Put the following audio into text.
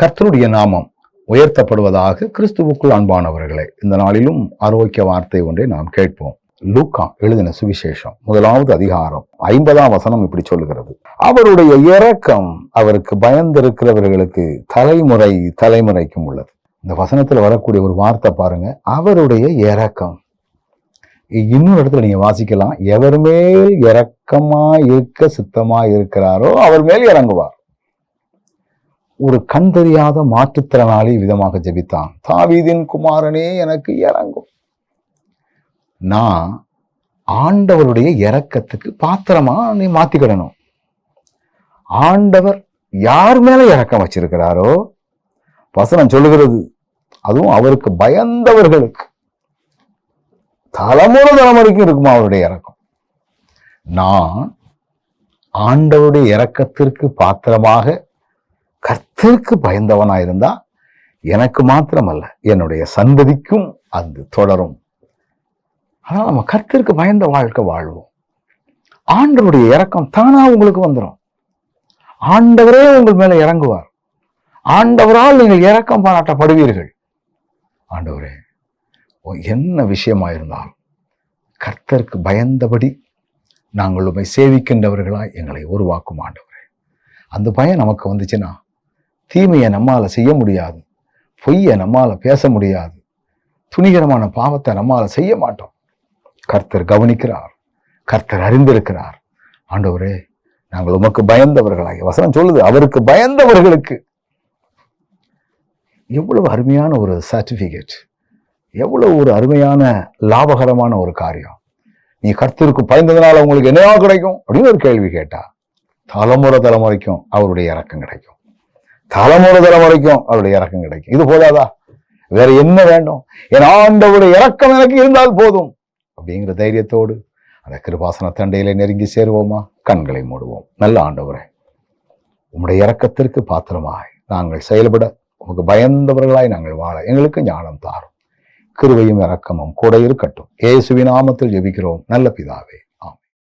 கர்த்தருடைய நாமம் உயர்த்தப்படுவதாக கிறிஸ்துவுக்குள் அன்பானவர்களே இந்த நாளிலும் ஆரோக்கிய வார்த்தை ஒன்றை நாம் கேட்போம். லூக்கா எழுதின சுவிசேஷம் முதலாவது அதிகாரம் ஐம்பதாம் வசனம் இப்படி சொல்லுகிறது. அவருடைய இரக்கம் அவருக்கு பயந்திருக்கிறவர்களுக்கு தலைமுறை தலைமுறைக்கும் உள்ளது. இந்த வசனத்தில் வரக்கூடிய ஒரு வார்த்தை பாருங்க அவருடைய இரக்கம். இன்னொரு இடத்துல நீங்க வாசிக்கலாம் எவர் மேல் இரக்கமா இருக்க சித்தமா இருக்கிறாரோ அவர் மேல் இறங்குவார். ஒரு கண் தெரியாத மாற்றுத்திறனாளி விதமாக ஜெபித்தான். தாவீதின் குமாரனே எனக்கு இறங்கும். நான் ஆண்டவருடைய இறக்கத்துக்கு பாத்திரமா நீ மாத்திக்கிடணும். ஆண்டவர் யார் மேல இறக்கம் வச்சிருக்கிறாரோ வசனம் சொல்லுகிறது அதுவும் அவருக்கு பயந்தவர்களுக்கு. தலைமுறை தலைமுறைக்கும் இருக்குமா அவருடைய இறக்கம் நான் ஆண்டவருடைய இறக்கத்திற்கு பாத்திரமாக கர்த்தருக்கு பயந்தவனாக இருந்தா எனக்கு மாத்திரமல்ல என்னுடைய சந்ததிக்கும் அது தொடரும். ஆனால் நம்ம கர்த்தருக்கு பயந்த வாழ்க்கை வாழ்வோம். ஆண்டவருடைய இறக்கம் தானா உங்களுக்கு வந்துடும் ஆண்டவரே உங்கள் மேல இறங்குவார். ஆண்டவரால் நீங்கள் இறக்கம் பாராட்டப்படுவீர்கள். ஆண்டவரே ஓ, என்ன விஷயமா இருந்தாலும் கர்த்தருக்கு பயந்தபடி நாங்கள் உண்மை சேவிக்கின்றவர்களாய் எங்களை உருவாக்கும் ஆண்டவரே. அந்த பயம் நமக்கு வந்துச்சுன்னா தீமையை நம்மால செய்ய முடியாது. பொய்யை நம்மால பேச முடியாது. துணிகரமான பாவத்தை நம்மால் செய்ய மாட்டோம். கர்த்தர் கவனிக்கிறார். கர்த்தர் அறிந்திருக்கிறார். ஆண்டவரே நாங்கள் உமக்கு பயந்தவர்களாகி வசனம் சொல்லுது அவருக்கு பயந்தவர்களுக்கு. எவ்வளவு அருமையான ஒரு சர்டிஃபிகேட் எவ்வளவு ஒரு அருமையான லாபகரமான ஒரு காரியம். நீ கர்த்தருக்கு பயந்ததுனால உங்களுக்கு என்னவா கிடைக்கும்? அப்படின்னு ஒரு கேள்வி கேட்டா தலைமுறை தலைமுறைக்கும் அவருடைய இறக்கம் கிடைக்கும். தலைமுறை தலைமுறைக்கும் அவருடைய இறக்கம் கிடைக்கும். இது போதாதா? வேற என்ன வேண்டும்? என் ஆண்டவருடைய இறக்கம் எனக்கு இருந்தால் போதும். அப்படிங்கிற தைரியத்தோடு அந்த கிருபாசன தண்டையில நெருங்கி சேருவோமா? கண்களை மூடுவோம். நல்ல ஆண்டவரே உம்முடைய இறக்கத்திற்கு பாத்திரமாய் நாங்கள் செயல்பட உமக்கு பயந்தவர்களாய் நாங்கள் வாழ எங்களுக்கு ஞானம் தாரும். கிருவையும் இறக்கமும் கூட இருக்கட்டும். ஏசுவி நாமத்தில் ஜெபிக்கிறோம். நல்ல பிதாவே